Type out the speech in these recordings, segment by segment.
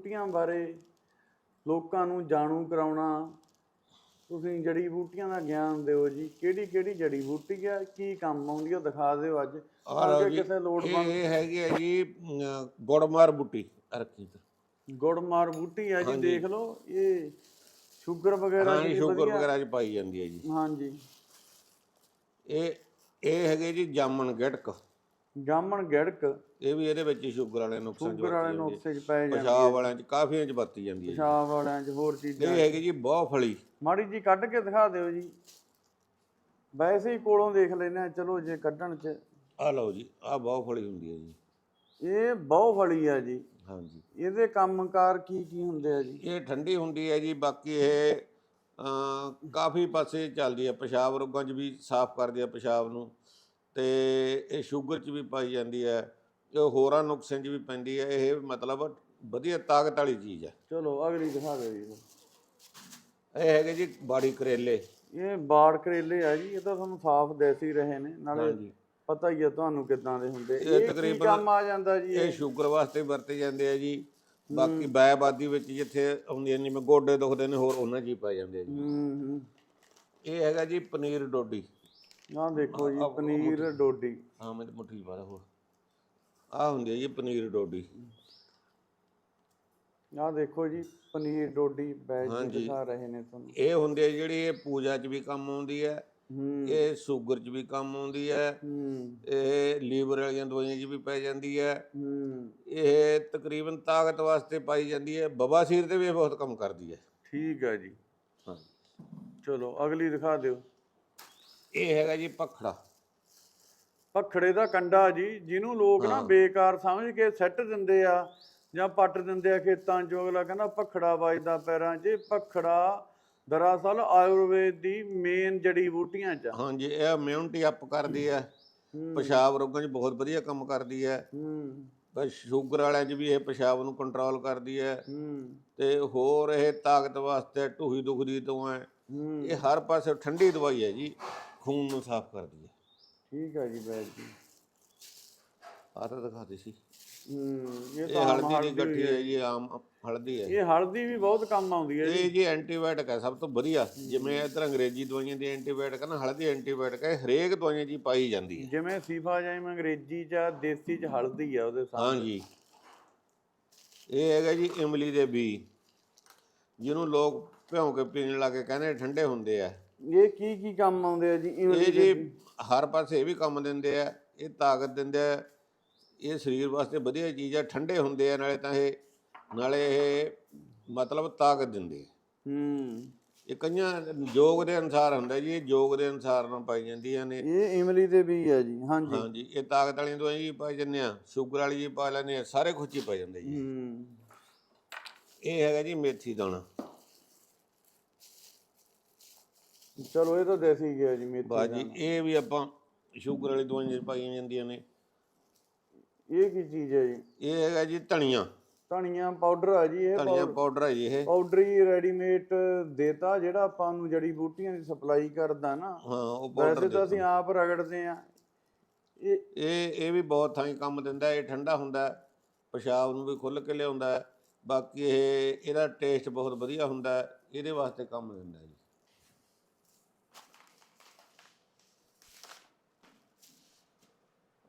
ਬੂਟੀਆਂ ਬਾਰੇ ਲੋਕਾਂ ਨੂੰ ਜਾਣੂ ਕਰਾਉਣਾ। ਤੁਸੀਂ ਜੜੀ ਬੂਟੀਆਂ ਦਾ ਗਿਆਨ ਦਿਓ ਜੀ। ਕਿਹੜੀ ਕਿਹੜੀ ਜੜੀ ਬੂਟੀ ਆ? ਕੀ ਕੰਮ ਆਉਂਦੀ ਆ? ਦਿਖਾ ਦਿਓ ਅੱਜ। ਅੱਗੇ ਜੀ, ਕਿਸੇ ਲੋੜਵੰਦ ਇਹ ਹੈਗੀ ਹੈ ਜੀ ਗੁੜਮਾਰ ਬੁੱਟੀ ਰੱਖੀ ਤੇ ਗੁੜਮਾਰ ਬੂਟੀ ਆ ਜੀ ਦੇਖ ਲਓ ਇਹ ਸ਼ੂਗਰ ਵਗੈਰਾ ਜੀ ਸ਼ੂਗਰ ਵਗੈਰਾ ਚ ਪਾਈ ਜਾਂਦੀ ਹੈ ਜੀ। ਹਾਂਜੀ। ਇਹ ਇਹ ਹੈਗੇ ਜੀ ਜਾਮਣ ਗੜਕ ਜਾਮਣ ਗੜਕ ਇਹ ਵੀ ਇਹਦੇ ਵਿੱਚ ਹੀ ਸ਼ੂਗਰ ਵਾਲੇ ਨੁਕਸਾਨ ਸ਼ੂਗਰ ਵਾਲੇ ਨੁਕਸੇ ਚ ਪੈ ਜਾਂਦੇ ਪਿਸ਼ਾਬ ਵਾਲਿਆਂ ਚ ਕਾਫੀਆਂ ਚ ਵਰਤੀ ਜਾਂਦੀ ਹੈ ਪਿਸ਼ਾਬ ਵਾਲਿਆਂ ਚ ਹੋਰ। ਚੀਜ਼ਾਂ ਇਹ ਹੈਗੀ ਜੀ ਬਹੁ ਫਲੀ। ਮਾੜੀ ਜੀ ਕੱਢ ਕੇ ਦਿਖਾ ਦਿਓ ਜੀ। ਵੈਸੇ ਹੀ ਕੋਲੋਂ ਦੇਖ ਆ ਚਲੋ ਜੇ ਕੱਢਣ ਚ। ਆ ਲਓ ਜੀ ਆ ਬਹੁ ਫਲੀ ਹੁੰਦੀ ਹੈ ਜੀ। ਇਹ ਬਹੁ ਫਲੀ ਆ ਜੀ। ਹਾਂਜੀ। ਇਹਦੇ ਕੰਮਕਾਰ ਕੀ ਕੀ ਹੁੰਦੇ ਆ ਜੀ? ਇਹ ਠੰਡੀ ਹੁੰਦੀ ਹੈ ਜੀ ਬਾਕੀ ਇਹ ਕਾਫੀ ਪਾਸੇ ਚੱਲਦੀ ਹੈ ਪਿਸ਼ਾਬ ਰੋਗਾਂ 'ਚ ਵੀ ਸਾਫ਼ ਕਰਦੀ ਹੈ ਪਿਸ਼ਾਬ ਨੂੰ। ਤੇ ਇਹ ਸ਼ੂਗਰ 'ਚ ਵੀ ਪਾਈ ਜਾਂਦੀ ਹੈ ਇਹ ਹੋਰਾਂ ਨੁਕਸਿਆਂ 'ਚ ਵੀ ਪੈਂਦੀ ਹੈ ਇਹ ਮਤਲਬ ਵਧੀਆ ਤਾਕਤ ਵਾਲੀ ਚੀਜ਼ ਹੈ। ਚਲੋ ਅਗਲੀ ਦਿਖਾ ਦਿਓ ਜੀ। ਇਹ ਹੈਗੇ ਜੀ ਬਾੜੀ ਕਰੇਲੇ। ਇਹ ਬਾੜ ਕਰੇਲੇ ਆ ਜੀ ਇਹ ਤਾਂ ਤੁਹਾਨੂੰ ਸਾਫ਼ ਦਿਸ ਹੀ ਰਹੇ ਨੇ ਨਾਲੇ ਹਾਂਜੀ। ਪਤਾ ਹੀ ਆ ਤੁਹਾਨੂੰ ਕਿੱਦਾਂ ਦੇ ਹੁੰਦੇ। ਇਹ ਇਹ ਕੀ ਤਕਰੀਬਨ- ਕੰਮ ਆ ਜਾਂਦਾ ਜੀ ਇਹ ਸ਼ੂਗਰ ਵਾਸਤੇ ਵਰਤੇ ਜਾਂਦੇ ਆ ਜੀ ਬਾਕੀ ਬੈਬਾਦੀ ਵਿੱਚ ਜਿੱਥੇ ਆਉਂਦੀਆਂ ਨੇ ਜਿਵੇਂ ਗੋਡੇ ਦੁਖਦੇ ਨੇ ਹੋਰ ਉਹਨਾਂ 'ਚ ਹੀ ਪਾਏ ਜਾਂਦੇ ਆ ਜੀ। ਹੂੰ ਹੂੰ। ਇਹ ਹੈਗਾ ਜੀ ਪਨੀਰ ਡੋਡੀ। ਆਹ ਦੇਖੋ ਜੀ ਪਨੀਰ ਡੋਡੀ। ਹਾਂ ਮੈਂ ਮੁੱਠੀ ਪਾ ਹੋਰ। ਆ ਹੁੰਦੀ ਹੈ ਜੀ ਪਨੀਰ ਡੋਡੀ। ਆਹ ਦੇਖੋ ਜੀ ਪਨੀਰ ਡੋਡੀ ਬੈਜ ਹਾਂਜੀ। ਦਿਖਾ ਰਹੇ ਨੇ ਤੁਹਾਨੂੰ। ਇਹ ਹੁੰਦੇ ਆ ਜਿਹੜੀ ਇਹ ਪੂਜਾ 'ਚ ਵੀ ਕੰਮ ਆਉਂਦੀ ਹੈ ਹੂੰ। ਇਹ ਸ਼ੂਗਰ 'ਚ ਵੀ ਕੰਮ ਆਉਂਦੀ ਹੈ ਹੂੰ। ਇਹ ਲੀਵਰ ਵਾਲੀਆਂ ਦਵਾਈਆਂ 'ਚ ਵੀ ਪੈ ਜਾਂਦੀ ਹੈ। ਹੂੰ। ਇਹ ਤਕਰੀਬਨ ਤਾਕਤ ਵਾਸਤੇ ਪਾਈ ਜਾਂਦੀ ਹੈ ਬਵਾਸੀਰ ਤੇ ਵੀ ਇਹ ਬਹੁਤ ਕੰਮ ਕਰਦੀ ਹੈ। ਠੀਕ ਹੈ ਜੀ। ਹਾਂ। ਚਲੋ ਅਗਲੀ ਦਿਖਾ ਦਿਓ। ਇਹ ਹੈਗਾ ਜੀ ਪਖੜਾ ਪਖੜੇ ਦਾ ਕੰਡਾ ਜੀ ਜਿਹਨੂੰ ਲੋਕ ਨਾ ਬੇਕਾਰ ਸਮਝ ਕੇ ਸੱਟ ਦਿੰਦੇ ਆ ਜਾਂ ਪੱਟ ਦਿੰਦੇ ਆ ਖੇਤਾਂ 'ਚ ਅਗਲਾ ਕਹਿੰਦਾ ਪਖੜਾ ਵੱਜਦਾ ਪੈਰਾਂ 'ਚ। ਪਖੜਾ ਦਰਅਸਲ ਆਯੁਰਵੇਦ ਦੀ ਮੇਨ ਜੜੀ ਬੂਟੀਆਂ 'ਚ। ਹਾਂਜੀ ਇਹ ਇਮਿਊਨਿਟੀ ਅਪ ਕਰਦੀ ਹੈ। ਪਿਸ਼ਾਬ ਰੋਗਾਂ 'ਚ ਬਹੁਤ ਵਧੀਆ ਕੰਮ ਕਰਦੀ ਹੈ ਹੂੰ। ਬਸ ਸ਼ੂਗਰ ਵਾਲਿਆਂ 'ਚ ਵੀ ਇਹ ਪਿਸ਼ਾਬ ਨੂੰ ਕੰਟਰੋਲ ਕਰਦੀ ਹੈ ਹੂੰ। ਤੇ ਹੋਰ ਇਹ ਤਾਕਤ ਵਾਸਤੇ ਢੂਹੀ ਦੁਖਦੀ ਤੋਂ ਹੂੰ। ਇਹ ਹਰ ਪਾਸੇ ਠੰਡੀ ਦਵਾਈ ਹੈ ਜੀ। ਖੂਨ ਨੂੰ ਸਾਫ਼ ਕਰਦੀ ਹੈ। ਠੀਕ ਹੈ ਜੀ ਬੈਜ ਜੀ। ਆਹ ਤਾਂ ਦਿਖਾਤੀ ਸੀ। ਹੂੰ ਇਹ ਇਹ ਤਾਂ ਆਮ ਹਲਦੀ ਦੀ ਗੱਠੀ ਹੈ। ਜੀ ਆਮ ਹਲਦੀ ਹੈ। ਇਹ ਹਲਦੀ ਵੀ ਬਹੁਤ ਕੰਮ ਆਉਂਦੀ ਹੈ ਜੀ ਇਹ ਜੀ। ਐਂਟੀਬਾਇਓਟਿਕ ਹੈ ਸਭ ਤੋਂ ਵਧੀਆ। ਜਿਵੇਂ ਇਧਰ ਅੰਗਰੇਜ਼ੀ ਦਵਾਈਆਂ ਦੀ ਐਂਟੀਬਾਇਓਟਿਕ ਹੈ ਨਾ ਹਲਦੀ ਐਂਟੀਬਾਇਓਟਿਕ ਹੈ ਹਰੇਕ ਦਵਾਈਆਂ 'ਚ ਹੀ ਪਾਈ ਜਾਂਦੀ ਹੈ। ਜਿਵੇਂ ਸੀਫਾ ਜਾਈਮ ਅੰਗਰੇਜ਼ੀ 'ਚ ਆ, ਦੇਸੀ 'ਚ ਹਲਦੀ ਆ ਉਹਦੇ ਸਾਹਮਣੇ ਹਾਂਜੀ। ਇਹ ਹੈਗਾ ਜੀ ਇਮਲੀ ਦੇ ਬੀ ਜਿਹਨੂੰ ਲੋਕ ਭਿਉਂ ਕੇ ਪੀਣ ਲੱਗੇ ਕਹਿੰਦੇ ਠੰਡੇ ਹੁੰਦੇ ਆ। ਇਹ ਕੀ ਕੀ ਕੰਮ ਆਉਂਦੇ ਆ ਜੀ? ਇਹ ਜੀ ਹਰ ਪਾਸੇ ਇਹ ਵੀ ਕੰਮ ਦਿੰਦੇ ਆ ਇਹ ਤਾਕਤ ਦਿੰਦੇ ਆ ਇਹ ਸਰੀਰ ਵਾਸਤੇ ਵਧੀਆ ਚੀਜ਼ ਆ ਠੰਡੇ ਹੁੰਦੇ ਆ ਨਾਲੇ ਤਾਂ ਇਹ ਨਾਲੇ ਇਹ ਮਤਲਬ ਤਾਕਤ ਦਿੰਦੇ ਆ। ਹੂੰ। ਇਹ ਕਈਆਂ ਯੋਗ ਦੇ ਅਨੁਸਾਰ ਹੁੰਦਾ ਜੀ ਇਹ ਯੋਗ ਦੇ ਅਨੁਸਾਰ ਨਾਲ ਪਾਈ ਜਾਂਦੀਆਂ ਨੇ। ਇਹ ਇਮਲੀ ਦੇ ਵੀ ਆ ਜੀ ਹਾਂਜੀ। ਹਾਂਜੀ ਇਹ ਤਾਕਤ ਵਾਲੀਆਂ ਦਵਾਈਆਂ ਵੀ ਪਾਈ ਜਾਂਦੇ ਆ ਸ਼ੂਗਰ ਵਾਲੀ ਵੀ ਪਾ ਲੈਂਦੇ ਆ ਸਾਰੇ ਕੁਝ ਹੀ ਪਾ ਜਾਂਦੇ ਜੀ। ਹੂੰ। ਇਹ ਹੈਗਾ ਜੀ ਮੇਥੀ ਦਾਣਾ। ਚਲੋ ਇਹ ਤਾਂ ਦੇਸੀ ਗਿਆ ਜੀ ਮੇਥੀ ਬਾਜੀ ਇਹ ਵੀ ਆਪਾਂ ਸ਼ੂਗਰ ਵਾਲੀ ਦਵਾਈਆਂ 'ਚ ਪਾਈਆਂ ਜਾਂਦੀਆਂ ਨੇ। ਇਹ ਕੀ ਚੀਜ਼ ਹੈ ਜੀ? ਇਹ ਹੈਗਾ ਜੀ ਧਨੀਆ। ਧਨੀਆ ਪਾਊਡਰ ਆ ਜੀ ਇਹ ਧਨੀਆ ਪਾਊਡਰ ਹੈ ਜੀ ਇਹ। ਪਾਊਡਰ ਹੀ ਰੈਡੀਮੇਡ ਦੇਤਾ ਜਿਹੜਾ ਆਪਾਂ ਨੂੰ ਜੜੀ ਬੂਟੀਆਂ ਦੀ ਸਪਲਾਈ ਕਰਦਾ ਨਾ। ਹਾਂ ਉਹ ਵੈਸੇ ਪਾਊਡਰ ਤਾਂ ਅਸੀਂ ਆਪ ਰਗੜਦੇ ਆ ਇਹ ਇਹ ਇਹ ਵੀ ਬਹੁਤ ਥਾਈਂ ਕੰਮ ਦਿੰਦਾ ਹੈ, ਇਹ ਠੰਡਾ ਹੁੰਦਾ ਹੈ, ਪਿਸ਼ਾਬ ਨੂੰ ਵੀ ਖੁੱਲ ਕੇ ਲਿਆਉਂਦਾ। ਹੈ। ਬਾਕੀ ਇਹ ਇਹਦਾ ਟੇਸਟ ਬਹੁਤ ਵਧੀਆ ਹੁੰਦਾ ਹੈ, ਇਹਦੇ ਵਾਸਤੇ ਕੰਮ ਦਿੰਦਾ ਹੈ ਜੀ।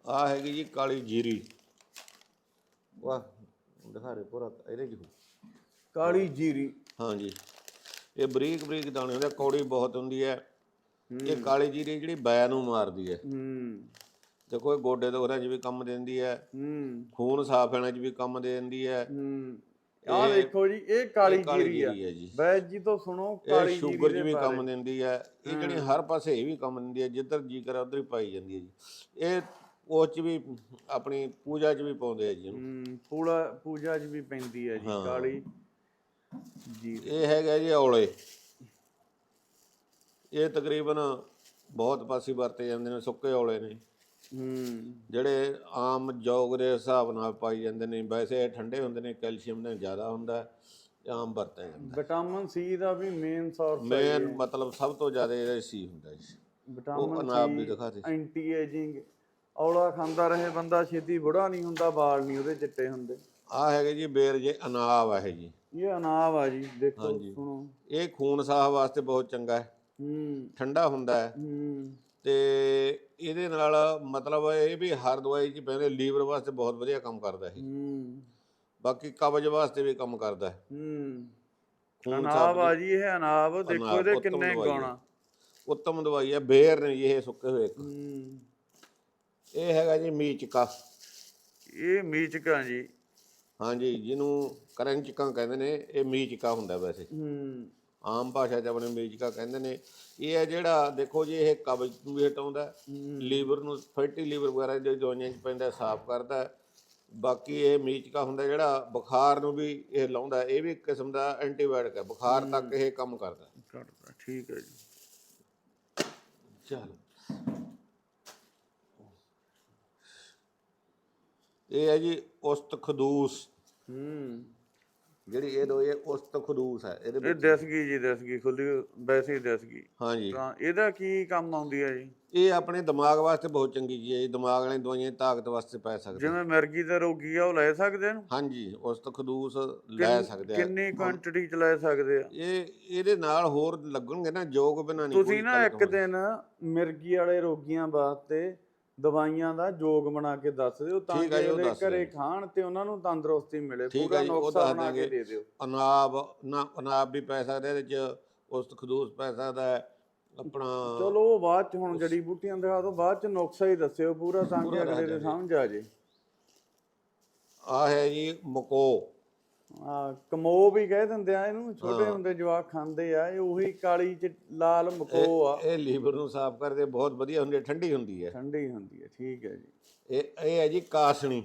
ਆ ਹੈਗੀ ਜੀ ਕਾਲੀ ਜੀਰੀ। ਵਾਹ ਦਿਖਾ ਪੂਰਾ ਇਹਦੇ ਚ ਕਾਲੀ ਜੀਰੀ। ਹਾਂਜੀ ਇਹ ਬਰੀਕ ਬਰੀਕ ਦਾਣੇ ਹੁੰਦੇ ਆ, ਕੌੜੀ ਬਹੁਤ ਹੁੰਦੀ ਹੈ। ਇਹ ਕਾਲੀ ਜੀਰੀ ਜਿਹੜੀ ਬੈ ਨੂੰ ਮਾਰਦੀ ਹੈ। ਹੂੰ। ਦੇਖੋ ਇਹ ਗੋਡੇ ਦੁਖਦਿਆਂ 'ਚ ਵੀ ਕੰਮ ਦਿੰਦੀ ਹੈ। ਹੂੰ। ਖੂਨ ਸਾਫ਼ ਹੋਣ 'ਚ ਵੀ ਕੰਮ ਦੇ ਦਿੰਦੀ ਹੈ। ਹੂੰ। ਆਹ ਦੇਖੋ ਜੀ ਇਹ ਕਾਲੀ ਇਹ ਕਾਲੀ ਜੀਰੀ ਆ। ਜੀਰੀ ਹੈ ਜੀ। ਵੈਦ ਜੀ ਤੋਂ ਸੁਣੋ ਇਹ ਕਾਲੀ ਸ਼ੂਗਰ 'ਚ ਜੀਰੀ ਵੀ ਕੰਮ ਦਿੰਦੀ ਹੈ। ਇਹ ਜਿਹੜੀ ਹਰ ਪਾਸੇ ਇਹ ਵੀ ਕੰਮ ਦਿੰਦੀ ਹੈ ਜਿੱਧਰ ਜੀ ਕਰੇ ਉਧਰ ਹੀ ਪਾਈ ਜਾਂਦੀ ਹੈ ਜੀ। ਇਹ ਉਹ 'ਚ ਵੀ ਆਪਣੀ ਪੂਜਾ 'ਚ ਵੀ ਪਾਉਂਦੇ ਆ ਜੀ ਪੂਲਾ ਪੂਜਾ 'ਚ ਵੀ ਪੈਂਦੀ ਹੈ ਜੀ ਹਾਂ। ਕਾਲੀ। ਜੀ। ਇਹ ਹੈਗਾ ਜੀ ਔਲੇ। ਇਹ ਤਕਰੀਬਨ ਬਹੁਤ ਪਾਸੇ ਵਰਤੇ ਜਾਂਦੇ ਨੇ ਸੁੱਕੇ ਔਲੇ ਨੇ। ਹੂੰ ਜਿਹੜੇ ਆਮ ਜੋਗ ਦੇ ਹਿਸਾਬ ਨਾਲ ਪਾਈ ਜਾਂਦੇ ਨੇ ਵੈਸੇ ਇਹ ਠੰਡੇ ਹੁੰਦੇ ਨੇ ਕੈਲਸ਼ੀਅਮ ਨੇ ਜ਼ਿਆਦਾ ਹੁੰਦਾ ਹੈ, ਇਹ ਆਮ ਵਰਤਿਆ ਜਾਂਦਾ ਵਿਟਾਮਿਨ ਸੀ ਦਾ ਵੀ ਮੇਨ ਸੋਰਸ ਮੇਨ ਮਤਲਬ ਸਭ ਤੋਂ ਜ਼ਿਆਦਾ ਇਹਦਾ ਸੀ ਹੁੰਦਾ ਜੀ। ਵਿਟਾਮਿਨ ਅਨਾਬ ਵੀ ਦਿਖਾ ਦੇ। ਐਂਟੀ ਏਜਿੰਗ ਔਲਾ ਖਾਂਦਾ ਰਹੇ ਬੰਦਾ ਛੇਤੀ ਬੁੜਾ ਨਹੀਂ ਹੁੰਦਾ ਵਾਲ ਨਹੀਂ ਉਹਦੇ ਚਿੱਟੇ ਹੁੰਦੇ। ਆ ਹੈਗੇ ਜੀ ਬੇਰ ਜੇ ਅਨਾਬ ਆ ਇਹ ਜੀ। ਇਹ ਅਨਾਬ ਆ ਜੀ ਦੇਖੋ ਹਾਂਜੀ। ਸੁਣੋ। ਇਹ ਖੂਨ ਸਾਹ ਵਾਸਤੇ ਬਹੁਤ ਚੰਗਾ ਹੈ। ਹੂੰ। ਠੰਡਾ ਹੁੰਦਾ ਹੈ। ਹੂੰ। ਤੇ ਇਹਦੇ ਨਾਲ ਮਤਲਬ ਇਹ ਵੀ ਹਰ ਦਵਾਈ ਚ ਪੈਂਦੇ ਲੀਵਰ ਵਾਸਤੇ ਬਹੁਤ ਵਧੀਆ ਕੰਮ ਕਰਦਾ ਹੈ ਹੂੰ। ਬਾਕੀ ਕਬਜ਼ ਵਾਸਤੇ ਵੀ ਕੰਮ ਕਰਦਾ ਹੈ। ਹੂੰ। ਖੂਨ ਅਨਾਬ ਆ ਜੀ ਇਹ ਅਨਾਬ ਦੇਖੋ ਅਨਾਬ, ਇਹਦੇ ਉੱਤਮ ਕਿੰਨੇ ਦਵਾਈ ਹੈ। ਉੱਤਮ ਦਵਾਈ ਹੈ ਬੇਰ ਨੇ ਜੀ ਇਹ ਸੁੱਕੇ ਹੋਏ ਇੱਕ। ਹੂੰ। ਇਹ ਹੈਗਾ ਜੀ ਮੀਚਕਾ ਇਹ ਮੀਚਕਾਂ ਜੀ। ਹਾਂਜੀ ਜਿਹਨੂੰ ਕਰੰਚਕਾਂ ਕਹਿੰਦੇ ਨੇ ਇਹ ਮੀਚਕਾ ਹੁੰਦਾ ਵੈਸੇ। ਹੂੰ। ਆਮ ਭਾਸ਼ਾ 'ਚ ਆਪਣੇ ਮੀਚਕਾ ਕਹਿੰਦੇ ਨੇ। ਇਹ ਹੈ ਜਿਹੜਾ ਦੇਖੋ ਜੀ ਇਹ ਕਬਜ਼ ਨੂੰ ਵੀ ਹਟਾਉਂਦਾ ਲੀਵਰ ਨੂੰ ਫੈਟੀ ਲੀਵਰ ਵਗੈਰਾ ਜੋ ਦਵਾਈਆਂ 'ਚ ਪੈਂਦਾ ਸਾਫ਼ ਕਰਦਾ। ਬਾਕੀ ਇਹ ਮੀਚਕਾ ਹੁੰਦਾ ਜਿਹੜਾ ਬੁਖਾਰ ਨੂੰ ਵੀ ਇਹ ਲਾਉਂਦਾ। ਇਹ ਵੀ ਇੱਕ ਕਿਸਮ ਦਾ ਐਂਟੀਬਾਇਓਟਿਕ ਹੈ। ਬੁਖਾਰ ਤੱਕ ਇਹ ਕੰਮ ਕਰਦਾ ਹੈ। ਕੱਟਦਾ ਠੀਕ ਹੈ ਜੀ। ਚਲ। ਇਹ ਹੈ ਜੀ ਉਸਤ ਖਦੂਸ। ਹੂੰ। ਜਿਹੜੀ ਇਹ ਦੋ ਇਹ ਉਸਤ ਖਦੂਸ ਹੈ ਇਹਦੇ ਇਹ ਵਿੱਚ ਦਸਗੀ ਜੀ ਦਸਗੀ ਖੁੱਲੀ ਵੈਸੇ ਹੀ ਦਸਗੀ ਹਾਂਜੀ ਤਾਂ ਇਹਦਾ ਕੀ ਕੰਮ ਆਉਂਦੀ ਹੈ ਜੀ? ਇਹ ਆਪਣੇ ਦਿਮਾਗ ਵਾਸਤੇ ਬਹੁਤ ਚੰਗੀ ਚੀਜ਼ ਹੈ ਜੀ ਦਿਮਾਗ ਵਾਲੀਆਂ ਦਵਾਈਆਂ ਤਾਕਤ ਵਾਸਤੇ ਪੈ ਸਕਦੇ। ਜਿਵੇਂ ਮਿਰਗੀ ਦਾ ਰੋਗੀ ਆ ਉਹ ਲੈ ਸਕਦੇ ਇਹਨੂੰ? ਹਾਂਜੀ ਉਸਤ ਖਦੂਸ ਲੈ ਸਕਦੇ ਆ। ਕਿੰਨੀ ਕੁਆਂਟੀਟੀ ਚ ਲੈ ਸਕਦੇ ਆ? ਇਹ ਇਹਦੇ ਨਾਲ ਹੋਰ ਲੱਗਣਗੇ ਨਾ ਜੋਗ ਬਿਨਾਂ ਨਹੀਂ ਤੁਸੀਂ ਨਾ ਇੱਕ ਦਿਨ ਮਿਰਗੀ ਵਾਲੇ ਰੋਗੀਆਂ ਵਾਸਤੇ ਦਵਾਈਆਂ ਦਾ ਜੋਗ ਬਣਾ ਕੇ ਦੱਸ ਦਿਓ ਤਾਂ ਠੀਕ ਕਿ ਜੀ, ਉਹ ਉਹਦੇ ਦੱਸ ਘਰੇ। ਖਾਣ ਤੇ ਉਹਨਾਂ ਨੂੰ ਤੰਦਰੁਸਤੀ ਮਿਲੇ ਠੀਕ ਪੂਰਾ ਹੈ ਜੀ, ਉਹ ਨੁਕਸਾ ਦੱਸ ਬਣਾ ਕੇ। ਦੇ ਦਿਓ ਅਨਾਬ ਨਾ ਅਨਾਬ ਵੀ ਪੈ ਸਕਦਾ ਇਹਦੇ ਚ ਉਸਤ ਖਦੂਸ ਪੈ ਸਕਦਾ ਹੈ ਆਪਣਾ ਚਲੋ ਉਹ ਬਾਅਦ ਚ ਹੁਣ ਜੜੀ ਬੂਟੀਆਂ ਦਿਖਾ ਦਿਓ ਬਾਅਦ ਚ ਨੁਕਸਾ ਹੀ ਦੱਸਿਓ ਪੂਰਾ ਤਾਂ ਕਿ ਅਗਲੇ ਦੇ। ਸਮਝ ਆ ਜੇ ਆ ਹੈ ਜੀ ਮਕੋ ਆ ਕਮੋ ਵੀ ਕਹਿ ਦਿੰਦੇ ਆ ਇਹਨੂੰ ਛੋਟੇ। ਹੁੰਦੇ ਜਵਾਕ ਖਾਂਦੇ ਆ ਇਹ ਉਹੀ ਕਾਲੀ ਚ ਲਾਲ ਮਕੋ ਆ। ਇਹ ਲੀਵਰ ਨੂੰ ਸਾਫ਼ ਕਰਦੇ ਬਹੁਤ ਵਧੀਆ ਹੁੰਦੀ ਹੈ ਠੰਡੀ ਹੁੰਦੀ ਹੈ। ਠੰਡੀ ਹੁੰਦੀ ਹੈ ਠੀਕ ਹੈ ਜੀ। ਇਹ ਇਹ ਹੈ ਜੀ ਕਾਸਣੀ।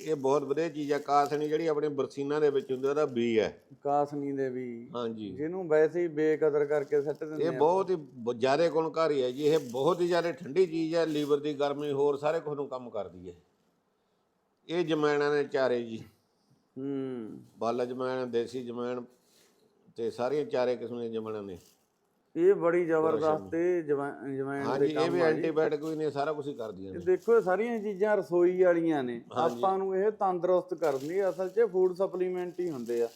ਇਹ ਬਹੁਤ ਵਧੀਆ ਚੀਜ਼ ਹੈ ਕਾਸਣੀ ਜਿਹੜੀ ਆਪਣੇ ਬਰਸੀਨਾ ਦੇ ਵਿੱਚ ਹੁੰਦੀ ਉਹਦਾ ਬੀ ਹੈ। ਕਾਸਨੀ ਦੇ ਵੀ ਹਾਂਜੀ। ਜਿਹਨੂੰ ਵੈਸੇ ਹੀ ਬੇਕਦਰ ਕਰਕੇ ਸੱਟ ਦਿੰਦੇ ਇਹ ਆ ਬਹੁਤ ਹੀ ਜ਼ਿਆਦਾ ਗੁਣਕਾਰੀ ਹੈ ਜੀ ਇਹ ਬਹੁਤ ਹੀ ਜ਼ਿਆਦਾ ਠੰਡੀ ਚੀਜ਼ ਹੈ ਲੀਵਰ ਦੀ ਗਰਮੀ ਹੋਰ ਸਾਰੇ ਕੁਝ ਨੂੰ ਕੰਮ ਕਰਦੀ ਹੈ। ਇਹ ਜਮੈਣਾਂ ਦੇ ਚਾਰੇ ਜੀ। ਹੂੰ। ਬਾਲਾ ਜਮੈਣ ਦੇਸੀ ਜਮੈਣ ਤੇ ਸਾਰੀਆਂ ਚਾਰੇ ਕਿਸਮ ਦੀਆਂ ਜਮੈਣਾਂ ਨੇ। ਇਹ ਬੜੀ ਜ਼ਬਰਦਸਤ ਤੇ ਜਵੈਣ ਦੇ ਹਾਂਜੀ ਇਹ ਕੰਮ ਵੀ। ਐਂਟੀਬਾਇਓਟਿਕ ਵੀ ਨੇ ਸਾਰਾ ਕੁਝ ਹੀ ਕਰਦੀਆਂ ਨੇ। ਦੇਖੋ ਸਾਰੀਆਂ ਚੀਜ਼ਾਂ ਰਸੋਈ ਵਾਲੀਆਂ ਨੇ। ਆਪਾਂ ਨੂੰ ਇਹ ਤੰਦਰੁਸਤ ਕਰਦੀ ਅਸਲ 'ਚ ਫੂਡ ਸਪਲੀਮੈਂਟ ਹੀ ਹੁੰਦੇ ਆ।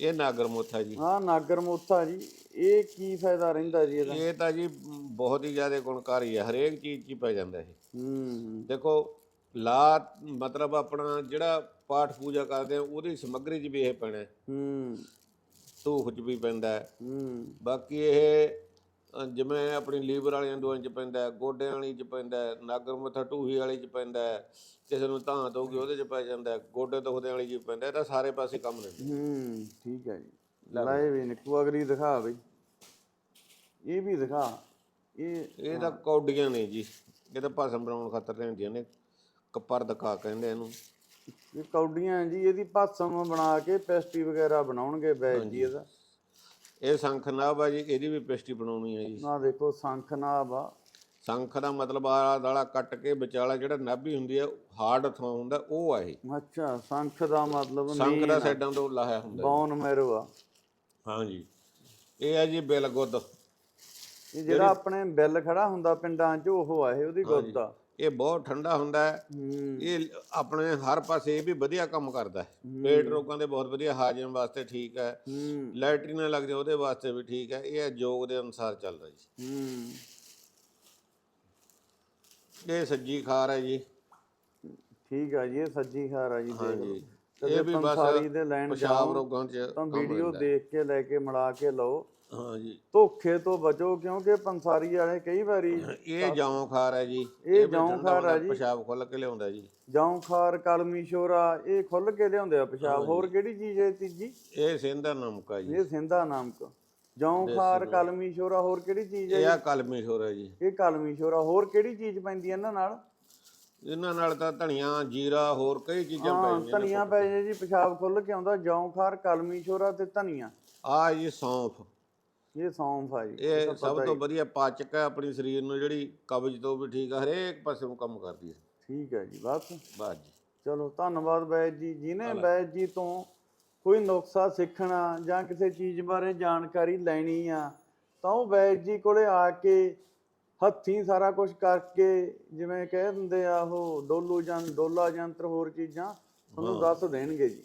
ਇਹ ਨਾਗਰ ਮੋਥਾ ਜੀ। ਆਹ ਨਾਗਰ ਮੋਥਾ ਜੀ ਇਹ ਕੀ ਫਾਇਦਾ ਰਹਿੰਦਾ ਜੀ ਇਹਦਾ? ਇਹ ਤਾਂ ਜੀ ਬਹੁਤ ਹੀ ਜ਼ਿਆਦਾ ਗੁਣਕਾਰੀ ਹੈ ਹਰੇਕ ਚੀਜ਼ 'ਚ ਹੀ ਪੈ ਜਾਂਦਾ ਇਹ। ਹੂੰ। ਦੇਖੋ ਲਾ ਮਤਲਬ ਆਪਣਾ ਜਿਹੜਾ ਪਾਠ ਪੂਜਾ ਕਰਦੇ ਆ ਉਹਦੀ ਸਮੱਗਰੀ 'ਚ ਵੀ ਇਹ ਪੈਣਾ ਹੈ। ਹੂੰ। ਧੂਫ 'ਚ ਵੀ ਪੈਂਦਾ ਹੈ। ਹੂੰ। ਬਾਕੀ ਇਹ ਅ, ਜਿਵੇਂ ਆਪਣੀ ਲੀਵਰ ਵਾਲੀਆਂ ਦਵਾਈਆਂ 'ਚ ਪੈਂਦਾ ਹੈ, ਗੋਡਿਆਂ ਵਾਲੀ 'ਚ ਪੈਂਦਾ ਹੈ, ਨਾਗਰ ਮੱਥਾ ਢੂਹੀ ਵਾਲੀ 'ਚ ਪੈਂਦਾ ਹੈ, ਕਿਸੇ ਨੂੰ ਧਾਂਤ ਹੋਊਗੀ ਉਹਦੇ 'ਚ ਪੈ ਜਾਂਦਾ ਹੈ, ਗੋਡੇ ਦੁਖਦੇ ਵਾਲੀ 'ਚ ਪੈਂਦਾ ਹੈ, ਇਹ ਤਾਂ ਸਾਰੇ ਪਾਸੇ ਕੰਮ ਹੂੰ ਠੀਕ ਹੈ ਜੀ। ਲੈ ਵੀ ਨਿੱਕੂ ਅਗਲੀ ਦਿਖਾ ਬਈ। ਇਹ ਵੀ ਦਿਖਾ। ਇਹ ਇਹ ਤਾਂ ਕੌਡੀਆਂ ਨੇ ਜੀ। ਇਹ ਤਾਂ ਭਾਸ਼ਣ ਬਣਾਉਣ ਖਾਤਰ ਰਹਿੰਦੀਆਂ ਨੇ। ਕੱਪਰ ਦਕਾ ਕਹਿੰਦੇ ਇਹਨੂੰ। ਇਹ ਕੌਡੀਆਂ ਜੀ ਇਹਦੀ ਭਾਸਮ ਬਣਾ ਕੇ ਪੇਸਟੀ ਵਗੈਰਾ ਬਣਾਉਣਗੇ ਬੈਜ ਜੀ ਇਹਦਾ। ਇਹ ਸੰਖ ਨਾਭ ਆ ਜੀ ਇਹਦੀ ਵੀ ਪੇਸਟੀ ਬਣਾਉਣੀ ਹੈ ਜੀ। ਨਾ ਦੇਖੋ ਸੰਖਨਾਬ ਆ। ਸੰਖ ਦਾ ਮਤਲਬ ਆਲਾ ਦਾਲਾ ਕੱਟ ਕੇ ਵਿਚਾਲਾ ਜਿਹੜਾ ਨਾਭੀ ਹੁੰਦੀ ਹੈ ਹਾਰਡ ਥਾਂ ਹੁੰਦਾ ਉਹ ਆ ਇਹ। ਅੱਛਾ ਸੰਖ ਦਾ ਮਤਲਬ ਸੰਖ ਦਾ ਸਾਈਡਾਂ ਤੋਂ ਲਾਇਆ ਹੁੰਦਾ ਬੌਨ ਮੈਰੋ ਆ। ਹਾਂਜੀ। ਇਹ ਹੈ ਜੀ ਬਿਲਗੁੱਦ ਇਹ ਜਿਹੜਾ ਆਪਣੇ ਬਿੱਲ ਖੜਾ ਹੁੰਦਾ ਪਿੰਡਾਂ 'ਚ ਉਹ ਆ ਇਹ ਉਹਦੀ ਗੁੱਦ ਆ। ਇਹ ਬਹੁਤ ਠੰਡਾ ਹੁੰਦਾ ਹੈ। ਹੂੰ। ਇਹ ਆਪਣੇ ਹਰ ਪਾਸੇ ਇਹ ਵੀ ਵਧੀਆ ਕੰਮ ਕਰਦਾ ਹੈ। ਪੇਟ ਰੋਗਾਂ ਦੇ ਬਹੁਤ ਵਧੀਆ ਹਾਜ਼ਮ ਵਾਸਤੇ ਠੀਕ ਹੈ। ਹੂੰ। ਲੈਟਰੀਨ ਲੱਗ ਜਾ ਉਹਦੇ ਵਾਸਤੇ ਵੀ ਠੀਕ ਹੈ। ਇਹ ਯੋਗ ਦੇ ਅਨੁਸਾਰ ਚੱਲਦਾ ਜੀ। ਹੂੰ। ਇਹ ਸੱਜੀ ਖਾਰ ਹੈ ਜੀ। ਠੀਕ ਆ ਜੀ ਇਹ ਸੱਜੀ ਖਾਰ ਆ ਜੀ ਦੇਖ ਲਓ। ਹਾਂਜੀ। ਕਦੇ ਇਹ ਵੀ ਬਸ ਪੰਸਾਰੀ ਦੇ ਲੈਣ ਪਿਸ਼ਾਬ ਰੋਗਾਂ 'ਚ ਤਾਂ ਵੀਡੀਓ ਹੈ। ਦੇਖ ਕੇ ਲੈ ਕੇ ਮਿਲਾ ਕੇ ਲਓ। ਹਾਂਜੀ ਧੋਖੇ ਤੋਂ ਬਚੋ ਕਿਉਂਕਿ ਪੰਸਾਰੀ ਵਾਲੇ ਕਈ ਵਾਰੀ ਇਹ ਜੌਂ ਖਾਰ ਹੈ ਜੀ। ਇਹ ਜੌਂ ਖਾਰ ਹੈ ਜੀ। ਪਿਸ਼ਾਬ ਖੁੱਲ ਕੇ ਲਿਆਉਂਦਾ ਜੀ। ਜੌਂ ਖਾਰ ਕਲਮੀ ਸ਼ੋਰਾ ਇਹ ਖੁੱਲ ਕੇ ਲਿਆਉਂਦੇ ਆ ਪਿਸ਼ਾਬ। ਹੋਰ ਕਿਹੜੀ ਚੀਜ਼ ਹੈ ਤੀਜੀ? ਇਹ ਸਿੰਧਾ ਨਮਕ ਹੈ ਜੀ। ਇਹ ਸਿੰਧਾ ਨਾਮਕ। ਜੌਂ ਖਾਰ ਕਲਮੀ ਸ਼ੋਰਾ ਹੋਰ ਕਿਹੜੀ ਚੀਜ਼ ਹੈ ਇਹ ਆ ਕਲਮੀ ਸ਼ੋਰ ਹੈ ਜੀ। ਇਹ ਕਲਮੀ ਸ਼ੋਰਾ ਹੋਰ ਕਿਹੜੀ ਚੀਜ਼ ਪੈਂਦੀ ਹੈ ਇਹਨਾਂ ਨਾਲ? ਇਹਨਾਂ ਨਾਲ ਤਾਂ ਧਨੀਆ ਜੀਰਾ ਹੋਰ ਕਈ ਚੀਜ਼ਾਂ ਪੈ ਹਾਂ ਧਨੀਆ ਪੈ ਜੇ ਜੀ ਪਿਸ਼ਾਬ ਖੁੱਲ ਕੇ ਆਉਂਦਾ ਜੌਂ ਖਾਰ ਕਲਮੀ ਸ਼ੋਰਾ ਤੇ ਧਨੀਆ। ਆ ਜੀ ਸੌਂਫ। ਇਹ ਸੌਂਫ ਆ ਜੀ ਇਹ ਸਭ ਤੋਂ। ਵਧੀਆ ਪਾਚਕ ਹੈ ਆਪਣੀ ਸਰੀਰ ਨੂੰ ਜਿਹੜੀ ਕਬਜ਼ ਤੋਂ ਵੀ ਠੀਕ ਹੈ ਹਰੇਕ ਪਾਸੇ ਨੂੰ ਕੰਮ ਕਰਦੀ ਹੈ। ਠੀਕ ਹੈ ਜੀ ਬਸ। ਬਾਤ ਜੀ। ਚਲੋ ਧੰਨਵਾਦ ਬੈਦ ਜੀ ਜਿਹਨੇ ਬੈਦ ਜੀ ਤੋਂ ਕੋਈ ਨੁਕਸਾ ਸਿੱਖਣਾ ਜਾਂ ਕਿਸੇ ਚੀਜ਼ ਬਾਰੇ ਜਾਣਕਾਰੀ ਲੈਣੀ ਆ ਤਾਂ ਉਹ ਬੈਦ ਜੀ ਕੋਲੇ ਆ ਕੇ ਹੱਥੀਂ ਸਾਰਾ ਕੁਝ ਕਰਕੇ ਜਿਵੇਂ ਕਹਿ ਦਿੰਦੇ ਆ ਉਹ ਡੋਲੂ ਜਾਂ ਡੋਲਾ ਯੰਤਰ ਹੋਰ ਚੀਜ਼ਾਂ ਤੁਹਾਨੂੰ ਦੱਸ ਦੇਣਗੇ ਜੀ।